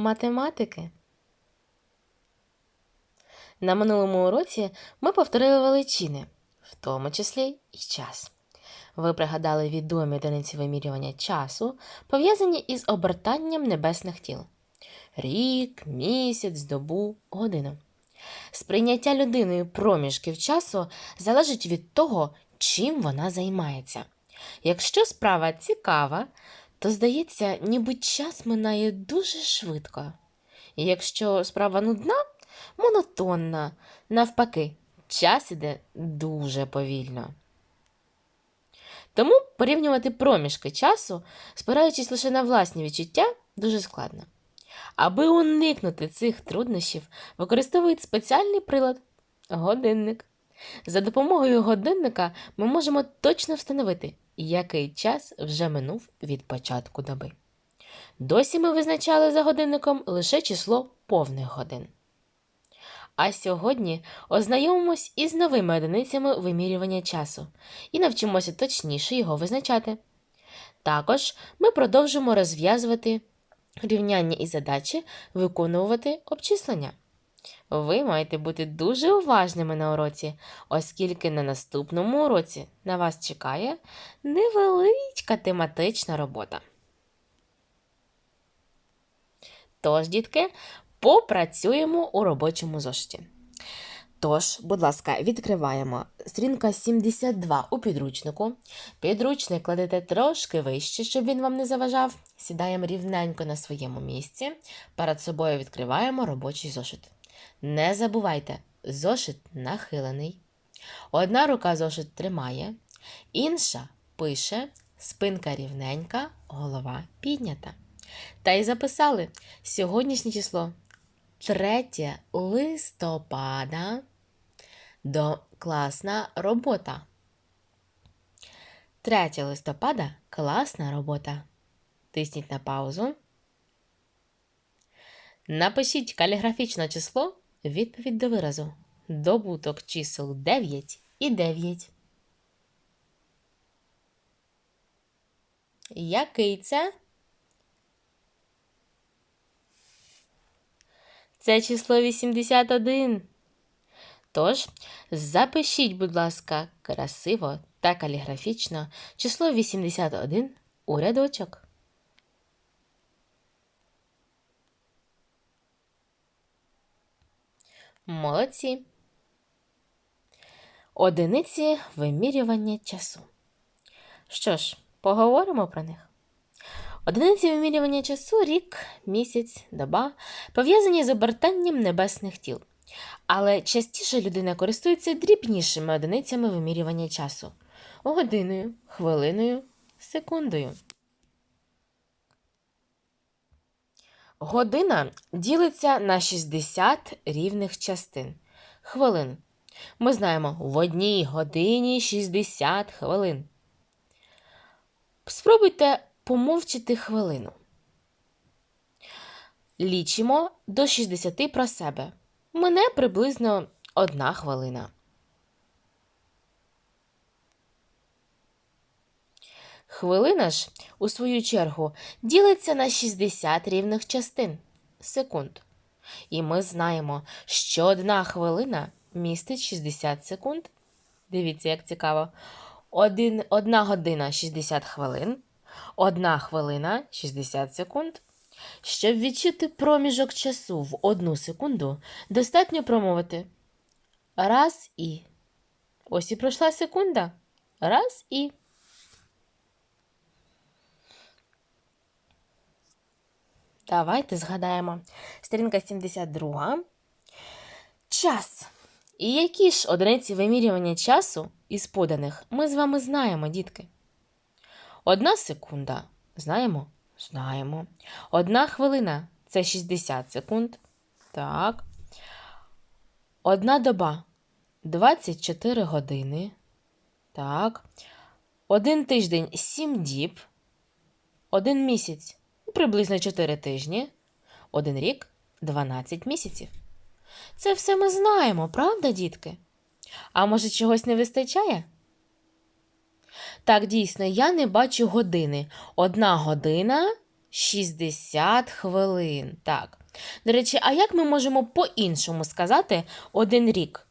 математики. На минулому уроці ми повторили величини, в тому числі і час. Ви пригадали відомі одиниці вимірювання часу, пов'язані із обертанням небесних тіл: рік, місяць, добу, годину. Сприйняття людиною проміжків часу залежить від того, чим вона займається. Якщо справа цікава, то здається, ніби час минає дуже швидко. І якщо справа нудна, монотонна, навпаки, час іде дуже повільно. Тому порівнювати проміжки часу, спираючись лише на власні відчуття, дуже складно. Аби уникнути цих труднощів, використовують спеціальний прилад годинник. За допомогою годинника ми можемо точно встановити, який час вже минув від початку доби. Досі ми визначали за годинником лише число повних годин. А сьогодні ознайомимось із новими одиницями вимірювання часу і навчимося точніше його визначати. Також ми продовжимо розв'язувати рівняння і задачі, виконувати обчислення. Ви маєте бути дуже уважними на уроці, оскільки на наступному уроці на вас чекає невеличка тематична робота. Тож, дітки, попрацюємо у робочому зошиті. Тож, будь ласка, відкриваємо сторінка 72 у підручнику. Підручник кладете трошки вище, щоб він вам не заважав. Сідаємо рівненько на своєму місці. Перед собою відкриваємо робочий зошит. Не забувайте, зошит нахилений. Одна рука зошит тримає, інша пише, спинка рівненька, голова піднята. Та й записали сьогоднішнє число 3 листопада. Класна робота. 3 листопада класна робота. Тисніть на паузу. Напишіть каліграфічне число відповідь до виразу. Добуток чисел 9 і 9. Який це? Це число 81. Тож, запишіть, будь ласка, красиво та каліграфічно число 81 у рядочок. Молодці. Одиниці вимірювання часу. Що ж, поговоримо про них. Одиниці вимірювання часу рік, місяць, доба пов'язані з обертанням небесних тіл. Але частіше людина користується дрібнішими одиницями вимірювання часу годиною, хвилиною, секундою. Година ділиться на 60 рівних частин. Хвилин. Ми знаємо, в одній годині 60 хвилин. Спробуйте помовчити хвилину. Лічимо до 60 про себе. Мене приблизно одна хвилина. Хвилина ж, у свою чергу, ділиться на 60 рівних частин секунд. І ми знаємо, що одна хвилина містить 60 секунд. Дивіться, як цікаво. Один, одна година 60 хвилин, одна хвилина 60 секунд. Щоб відчути проміжок часу в одну секунду, достатньо промовити раз і. Ось і пройшла секунда. Раз і. Давайте згадаємо. Сторінка 72. Час. І які ж одиниці вимірювання часу із поданих ми з вами знаємо, дітки? Одна секунда. Знаємо? Знаємо. Одна хвилина це 60 секунд. Так. Одна доба 24 години. Так. Один тиждень 7 діб. Один місяць приблизно 4 тижні. Один рік 12 місяців. Це все ми знаємо, правда, дітки? А може, чогось не вистачає? Так, дійсно, я не бачу години. Одна година 60 хвилин. Так. До речі, а як ми можемо по-іншому сказати один рік?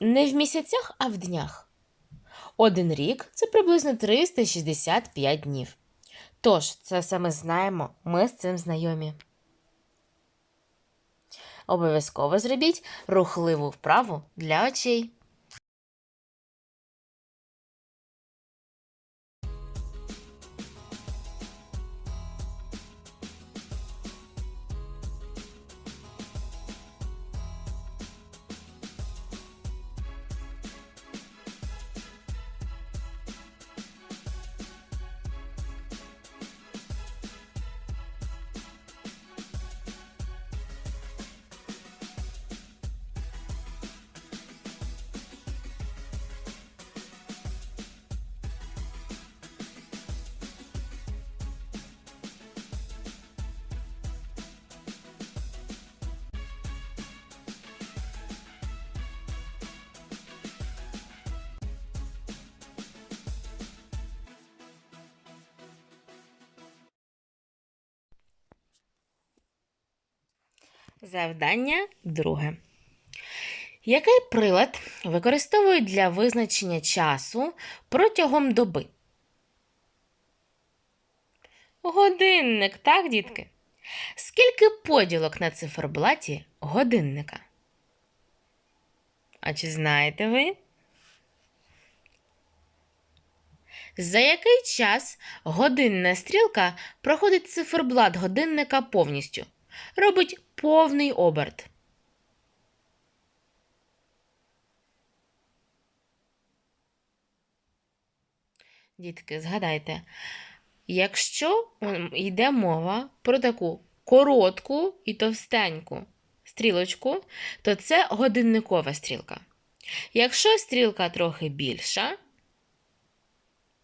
Не в місяцях, а в днях. Один рік це приблизно 365 днів. Тож, це все ми знаємо, ми з цим знайомі. Обов'язково зробіть рухливу вправу для очей. Завдання друге. Який прилад використовують для визначення часу протягом доби? Годинник, так, дітки? Скільки поділок на циферблаті годинника? А чи знаєте ви? За який час годинна стрілка проходить циферблат годинника повністю? Робить повний оберт. Дітки, згадайте, якщо йде мова про таку коротку і товстеньку стрілочку, то це годинникова стрілка. Якщо стрілка трохи більша,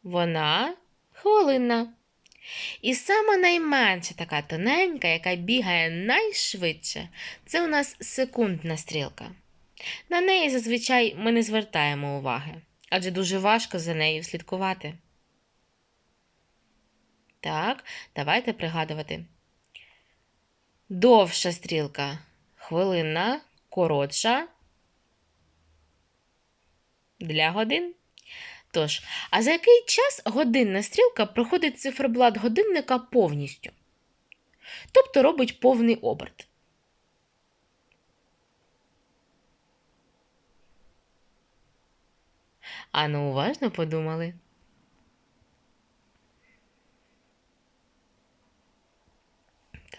вона хвилинна. І сама найменша така тоненька, яка бігає найшвидше, це у нас секундна стрілка. На неї зазвичай ми не звертаємо уваги, адже дуже важко за нею слідкувати. Так, давайте пригадувати. Довша стрілка хвилинна, коротша для годин. Тож, а за який час годинна стрілка проходить циферблат годинника повністю? Тобто робить повний оберт. А ну уважно подумали.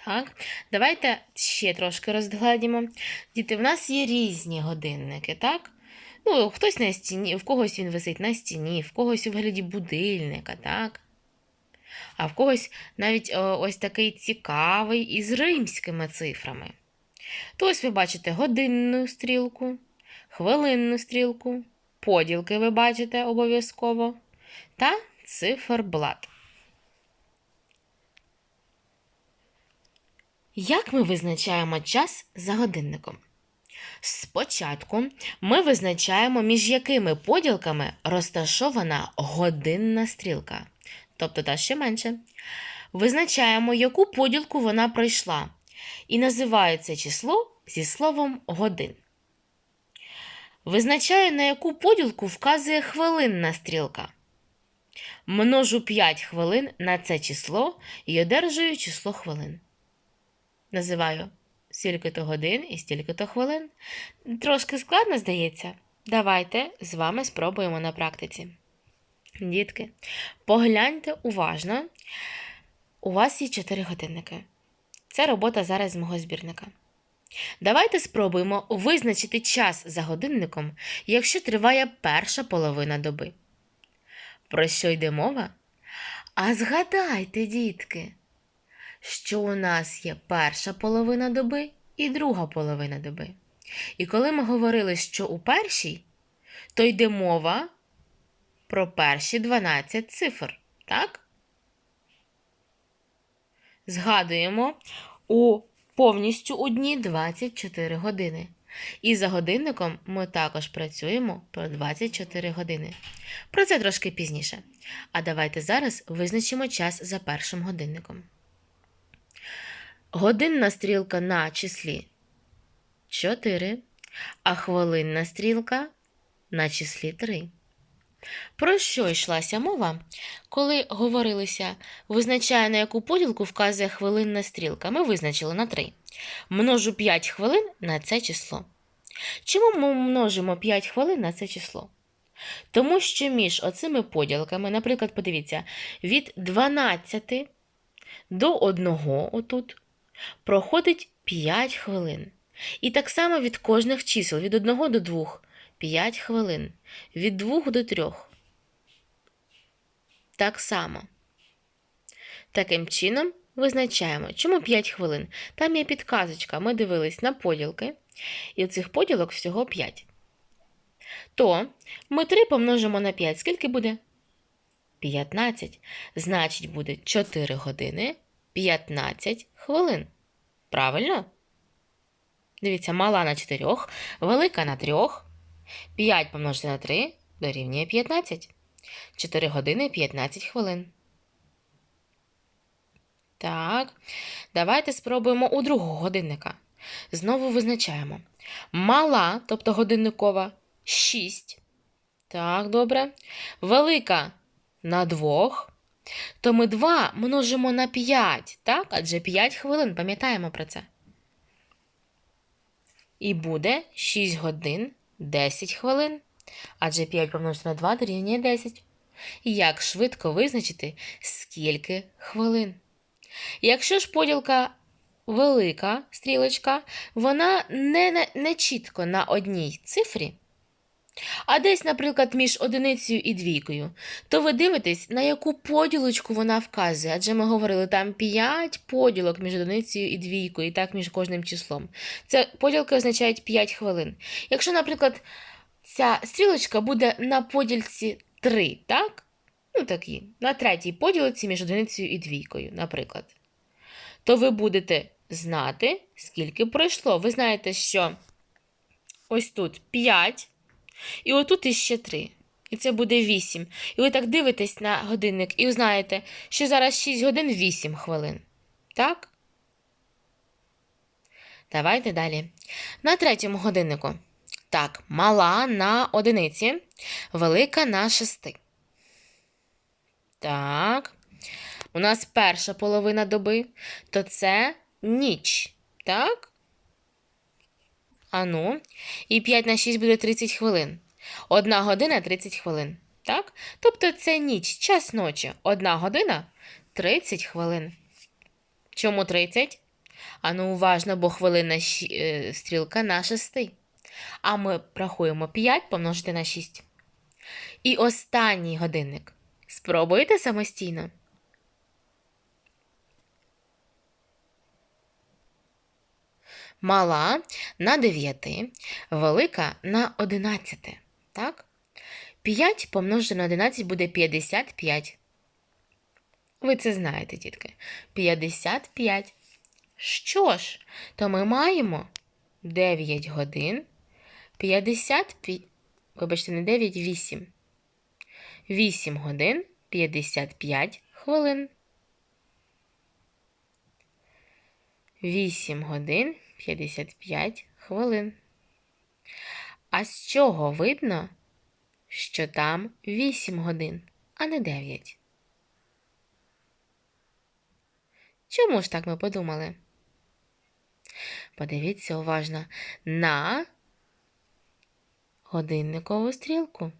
Так, давайте ще трошки розгладімо. Діти, в нас є різні годинники, так? Ну, хтось на стіні, в когось він висить на стіні, в когось у вигляді будильника, так? А в когось навіть о, ось такий цікавий із римськими цифрами. То ось ви бачите годинну стрілку, хвилинну стрілку, поділки ви бачите обов'язково, та циферблат. Як ми визначаємо час за годинником? Спочатку ми визначаємо, між якими поділками розташована годинна стрілка, тобто та ще менше. Визначаємо, яку поділку вона пройшла, і називаю це число зі словом годин. Визначаю, на яку поділку вказує хвилинна стрілка. Множу 5 хвилин на це число і одержую число хвилин. Називаю стільки-то годин і стільки-то хвилин. Трошки складно, здається. Давайте з вами спробуємо на практиці. Дітки, погляньте уважно. У вас є 4 годинники. Це робота зараз з мого збірника. Давайте спробуємо визначити час за годинником, якщо триває перша половина доби. Про що йде мова? А згадайте, дітки, що у нас є перша половина доби і друга половина доби. І коли ми говорили, що у першій, то йде мова про перші 12 цифр, так? Згадуємо у повністю у дні 24 години. І за годинником ми також працюємо про 24 години. Про це трошки пізніше. А давайте зараз визначимо час за першим годинником. Годинна стрілка на числі 4, а хвилинна стрілка на числі 3. Про що йшлася мова, коли говорилося, визначає, на яку поділку вказує хвилинна стрілка. Ми визначили на 3. Множу 5 хвилин на це число. Чому ми множимо 5 хвилин на це число? Тому що між оцими поділками, наприклад, подивіться, від 12 до 1 отут проходить 5 хвилин. І так само від кожних чисел, від 1 до 2 5 хвилин, від 2 до 3. Так само. Таким чином визначаємо, чому 5 хвилин. Там є підказочка, ми дивились на поділки, і цих поділок всього 5. То ми 3 помножимо на 5. Скільки буде? 15. Значить, буде 4 години 15 хвилин. Правильно? Дивіться, мала на 4, велика на 3. 5 помножити на 3 дорівнює 15. 4 години 15 хвилин. Так, давайте спробуємо у другого годинника. Знову визначаємо. Мала, тобто годинникова, 6. Так, добре. Велика на 2. То ми 2 множимо на 5, так? Адже 5 хвилин, пам'ятаємо про це. І буде 6 годин 10 хвилин. Адже 5 помножити на 2 дорівнює 10. Як швидко визначити, скільки хвилин? Якщо ж поділка велика стрілочка, вона не, не чітко на одній цифрі, а десь, наприклад, між одиницею і двійкою, то ви дивитесь, на яку поділочку вона вказує. Адже ми говорили, там 5 поділок між одиницею і двійкою, і так між кожним числом. Це поділки означають 5 хвилин. Якщо, наприклад, ця стрілочка буде на поділці 3, так? Ну, такі, на третій поділці між одиницею і двійкою, наприклад. То ви будете знати, скільки пройшло. Ви знаєте, що ось тут 5, і отут іще 3. І це буде 8. І ви так дивитесь на годинник і знаєте, що зараз 6 годин 8 хвилин. Так? Давайте далі. На третьому годиннику. Так, мала на одиниці, велика на шести. Так. У нас перша половина доби, то це ніч. Так? Ану. І 5 на 6 буде 30 хвилин. Одна година 30 хвилин. Так? Тобто це ніч, час ночі. Одна година 30 хвилин. Чому 30? Ану, уважно, бо хвилина е, стрілка на 6. А ми рахуємо 5 помножити на 6. І останній годинник. Спробуйте самостійно. Мала на 9, велика на 11. Так? 5 помножити на 11 буде 55. Ви це знаєте, дітки. 55. Що ж, то ми маємо 9 годин 55. Вибачте, не 9, 8. 8 годин 55 хвилин. 8 годин 55 хвилин. А з чого видно, що там 8 годин, а не 9? Чому ж так ми подумали? Подивіться уважно на годинникову стрілку.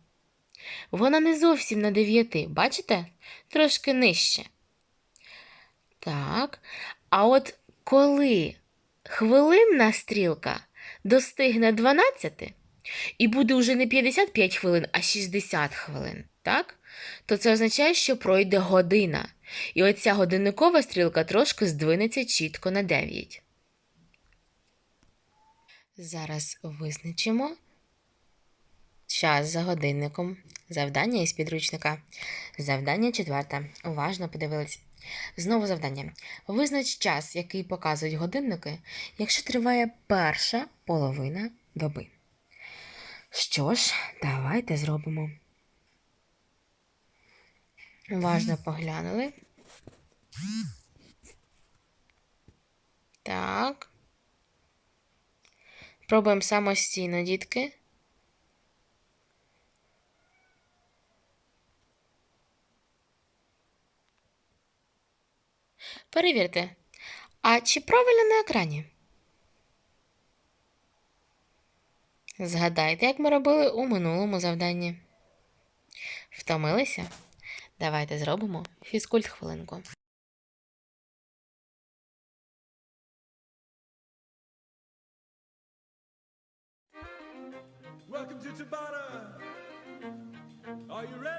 Вона не зовсім на 9, бачите? Трошки нижче. Так. А от коли хвилинна стрілка достигне 12 і буде вже не 55 хвилин, а 60 хвилин, так? То це означає, що пройде година. І оця годинникова стрілка трошки здвинеться чітко на 9. Зараз визначимо час за годинником. Завдання із підручника. Завдання четверте. Уважно подивились. Знову завдання. Визнач час, який показують годинники, якщо триває перша половина доби. Що ж, давайте зробимо. Уважно поглянули. Так. Пробуємо самостійно, дітки. Перевірте, а чи правильно на екрані? Згадайте, як ми робили у минулому завданні. Втомилися? Давайте зробимо фізкульт хвилинку. Welcome to Tabata. Are you ready?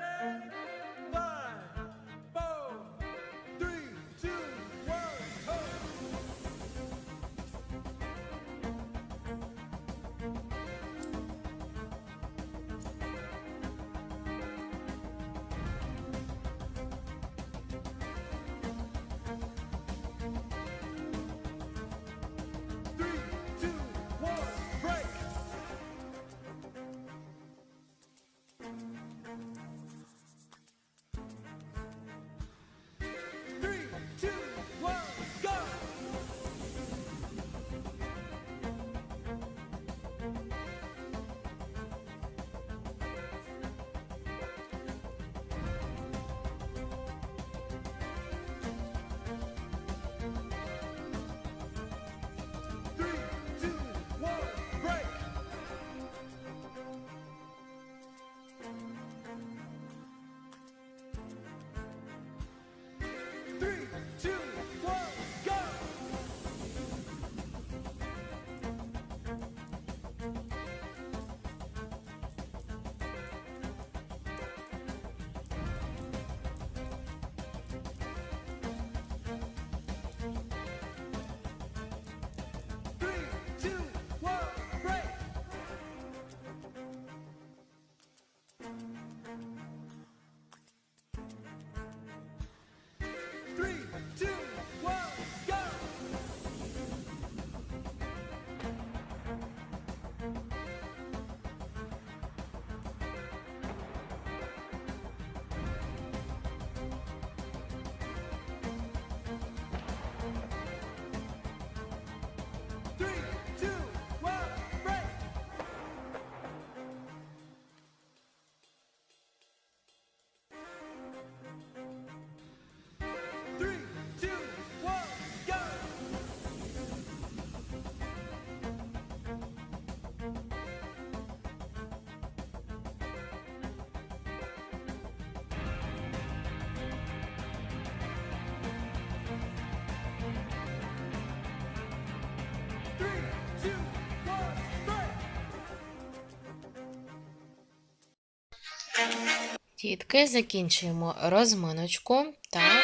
Дітки, закінчуємо розминочку. Так.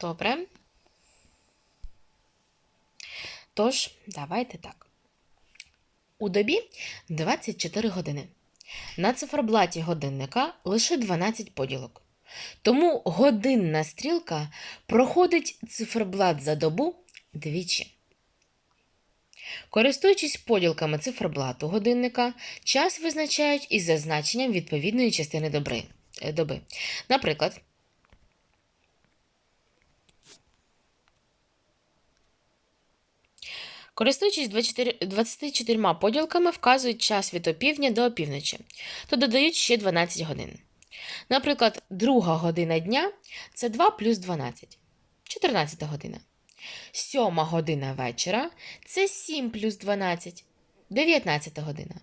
Добре. Тож, давайте так. У добі 24 години. На циферблаті годинника лише 12 поділок. Тому годинна стрілка проходить циферблат за добу двічі. Користуючись поділками циферблату годинника, час визначають із зазначенням відповідної частини е, доби. Наприклад, Користуючись 24 24 поділками, вказують час від опівдня до опівночі, то додають ще 12 годин. Наприклад, друга година дня це 2 плюс 12, 14 година. Сьома година вечора це 7 плюс 12, 19 година.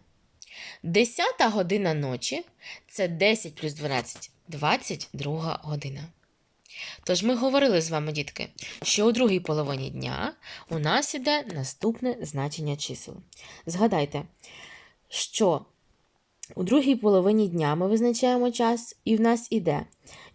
Десята година ночі це 10 плюс 12, 22 година. Тож ми говорили з вами, дітки, що у другій половині дня у нас іде наступне значення чисел. Згадайте, що у другій половині дня ми визначаємо час, і в нас іде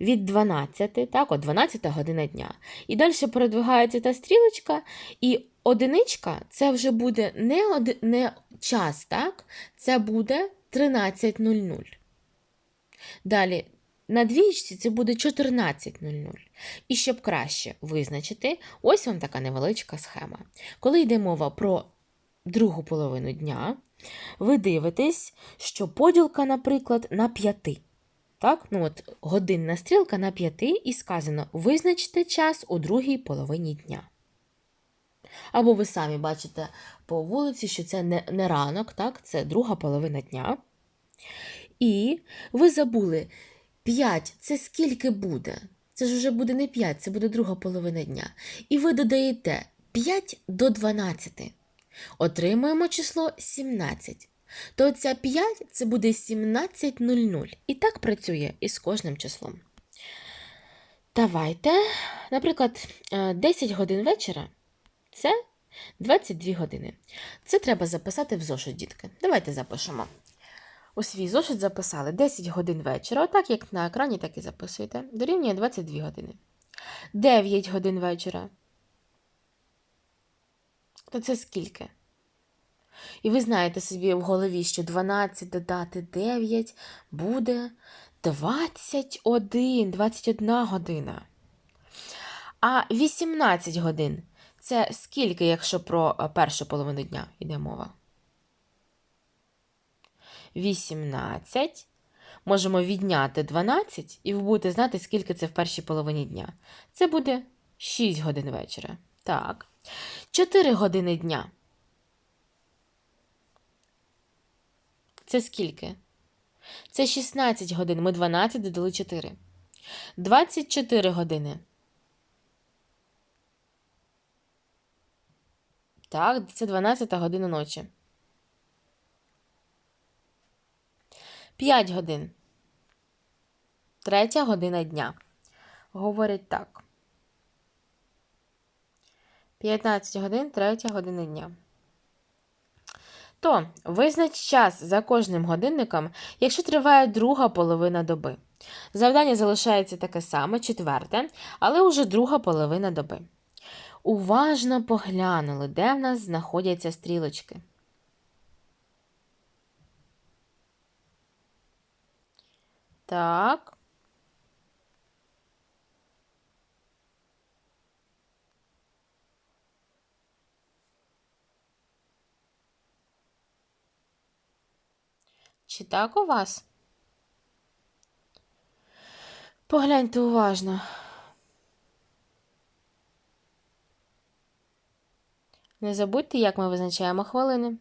від 12, так, от 12 година дня. І далі передвигається та стрілочка, і одиничка це вже буде не, оди, не час, так? Це буде 13.00. Далі на двічці це буде 14.00. І щоб краще визначити, ось вам така невеличка схема. Коли йде мова про другу половину дня, ви дивитесь, що поділка, наприклад, на 5. Так? Ну, от, годинна стрілка на 5 і сказано визначте час у другій половині дня. Або ви самі бачите по вулиці, що це не, не ранок, так? це друга половина дня. І ви забули 5 це скільки буде? Це ж вже буде не 5, це буде друга половина дня. І ви додаєте 5 до 12. Отримуємо число 17. То ця 5 це буде 17.00. І так працює із кожним числом. Давайте, наприклад, е, 10 годин вечора це 22 години. Це треба записати в зошит, дітки. Давайте запишемо. У свій зошит записали 10 годин вечора, отак як на екрані, так і записуєте. Дорівнює 22 години. 9 годин вечора. То це скільки? І ви знаєте собі в голові, що 12 додати 9 буде 21, 21 година. А 18 годин це скільки, якщо про е, першу половину дня йде мова? 18. Можемо відняти 12, і будете знати, скільки це в першій половині дня. Це буде 6 годин вечора. Так. 4 години дня. Це скільки? Це 16 годин. Ми 12 додали 4. 24 години. Так, це 12 година ночі. 5 годин. Третя година дня. Говорять так. 15 годин, третя година дня. То визнач час за кожним годинником, якщо триває друга половина доби. Завдання залишається таке саме, четверте, але уже друга половина доби. Уважно поглянули, де в нас знаходяться стрілочки. Так. Чи так у вас? Погляньте уважно. Не забудьте, як ми визначаємо хвилини.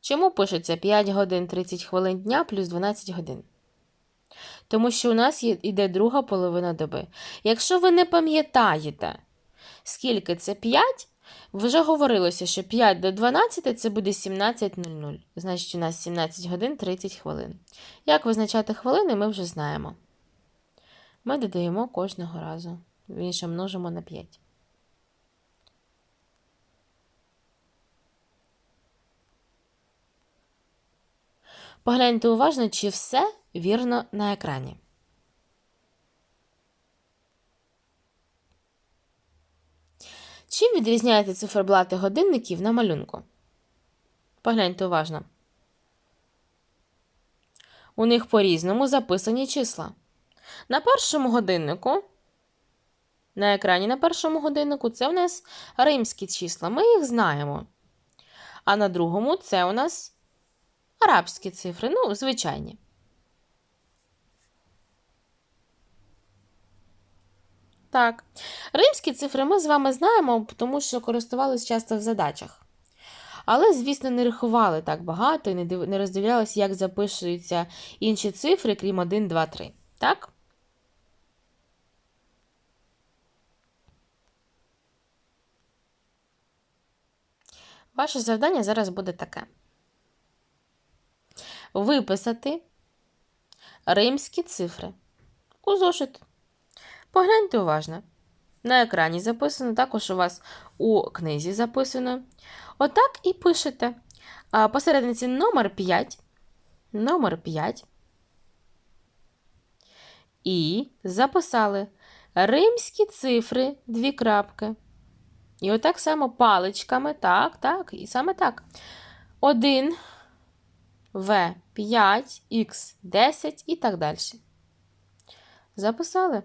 Чому пишеться 5 годин 30 хвилин дня плюс 12 годин? Тому що у нас йде друга половина доби. Якщо ви не пам'ятаєте, скільки це 5, вже говорилося, що 5 до 12 це буде 17.00. Значить, у нас 17 годин 30 хвилин. Як визначати хвилини, ми вже знаємо. Ми додаємо кожного разу. Інше множимо на 5. Погляньте уважно, чи все вірно на екрані. Чим відрізняються циферблати годинників на малюнку? Погляньте уважно. У них по-різному записані числа. На першому годиннику, на екрані на першому годиннику, це у нас римські числа. Ми їх знаємо. А на другому це у нас арабські цифри, ну, звичайні. Так, римські цифри ми з вами знаємо, тому що користувалися часто в задачах. Але, звісно, не рахували так багато і не, роздивлялися, як записуються інші цифри, крім 1, 2, 3. Так? Ваше завдання зараз буде таке: виписати римські цифри у зошит. Погляньте уважно. На екрані записано, також у вас у книзі записано. Отак і пишете. Посередниці номер 5. Номер 5. І записали римські цифри, дві крапки. І отак само паличками, так, так, і саме так. 1, В, 5, Х, 10 і так далі. Записали.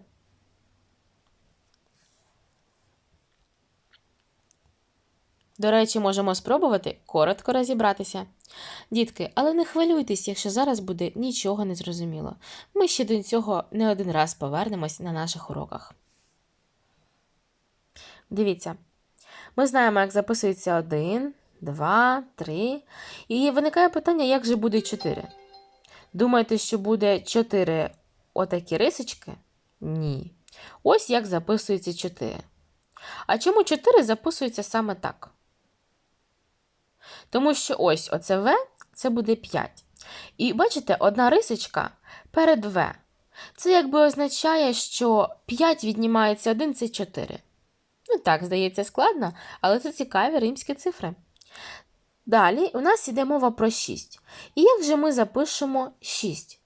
До речі, можемо спробувати коротко розібратися. Дітки, але не хвилюйтесь, якщо зараз буде нічого не зрозуміло. Ми ще до цього не один раз повернемось на наших уроках. Дивіться, ми знаємо, як записується один, два, три. І виникає питання, як же буде чотири. Думаєте, що буде чотири отакі рисочки? Ні. Ось як записується 4. А чому 4 записується саме так? Тому що ось оце В це буде 5. І бачите, одна рисочка перед В. Це якби означає, що 5 віднімається 1 це 4. Ну так, здається, складно, але це цікаві римські цифри. Далі у нас йде мова про 6. І як же ми запишемо 6?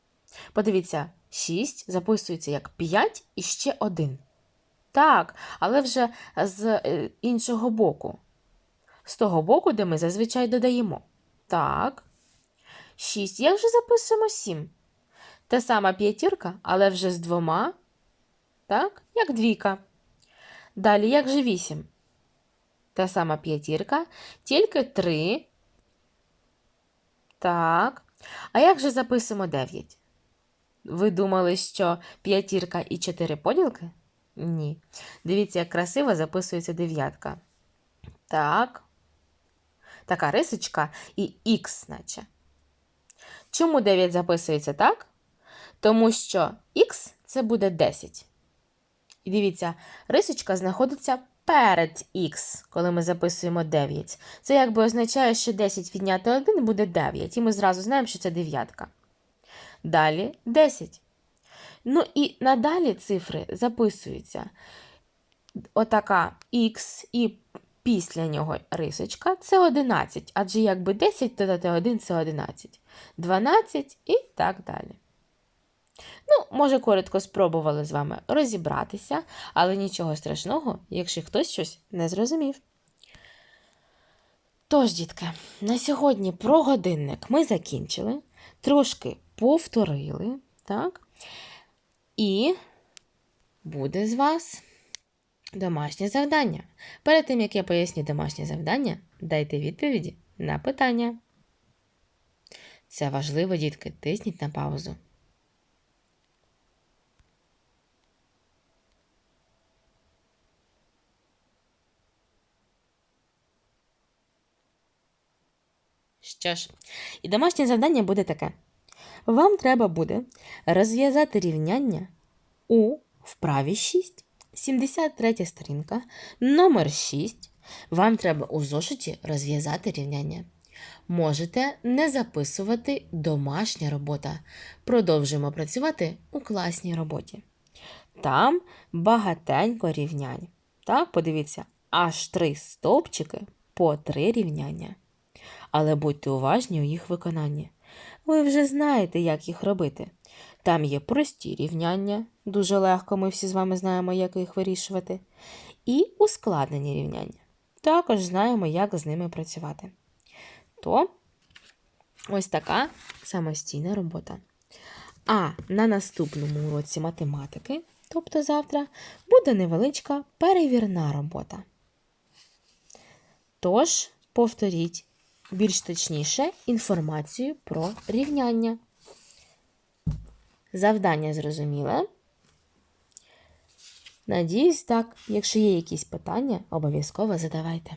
Подивіться, 6 записується як 5 і ще 1. Так, але вже з е, іншого боку. З того боку, де ми зазвичай додаємо. Так. 6. Як же записуємо 7? Та сама п'ятірка, але вже з двома. Так, як двійка. Далі, як же 8? Та сама п'ятірка, тільки 3. Так. А як же записуємо 9? Ви думали, що п'ятірка і 4 поділки? Ні. Дивіться, як красиво записується дев'ятка. Так. Така рисочка і х, наче. Чому 9 записується так? Тому що х це буде 10. І дивіться, рисочка знаходиться перед х, коли ми записуємо 9. Це якби означає, що 10 відняти 1 буде 9. І ми зразу знаємо, що це дев'ятка. Далі 10. Ну і надалі цифри записуються. Отака х і після нього рисочка це 11, адже якби 10 додати 1 це 11, 12 і так далі. Ну, може, коротко спробували з вами розібратися, але нічого страшного, якщо хтось щось не зрозумів. Тож, дітки, на сьогодні про годинник ми закінчили, трошки повторили, так? І буде з вас домашнє завдання. Перед тим, як я поясню домашнє завдання, дайте відповіді на питання. Це важливо, дітки, тисніть на паузу. Що ж, і домашнє завдання буде таке. Вам треба буде розв'язати рівняння у вправі 6, 73 сторінка, номер 6. Вам треба у зошиті розв'язати рівняння. Можете не записувати домашня робота. Продовжуємо працювати у класній роботі. Там багатенько рівнянь. Так, подивіться, аж три стовпчики по три рівняння. Але будьте уважні у їх виконанні. Ви вже знаєте, як їх робити. Там є прості рівняння, дуже легко ми всі з вами знаємо, як їх вирішувати, і ускладнені рівняння. Також знаємо, як з ними працювати. То ось така самостійна робота. А на наступному уроці математики, тобто завтра, буде невеличка перевірна робота. Тож, повторіть більш точніше інформацію про рівняння. Завдання зрозуміле? Надіюсь, так. Якщо є якісь питання, обов'язково задавайте.